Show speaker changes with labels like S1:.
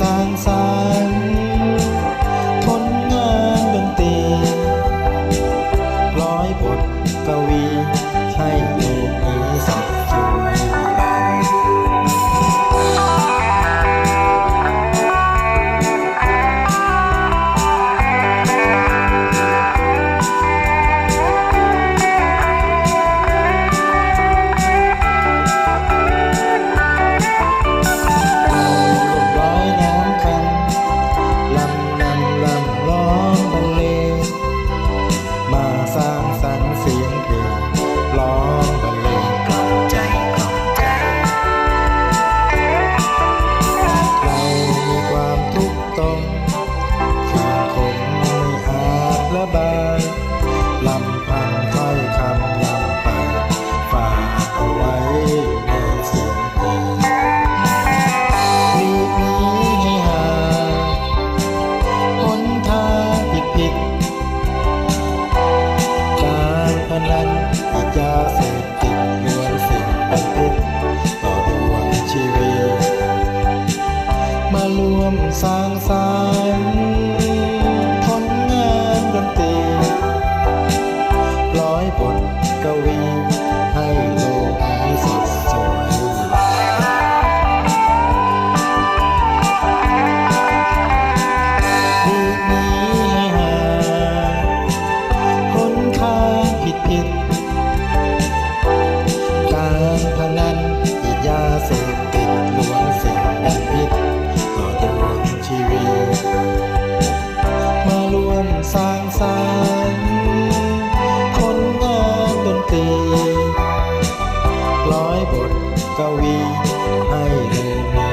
S1: สร้างสรรค์ผลงานดนตรีร้อยบทกวีให้โลกนี้สั ต่อดวงชีวิต มารวมสร้างสรรค์ผลงานดนตรีร้อยบทกวี ร้อยบทกวีให้เธอ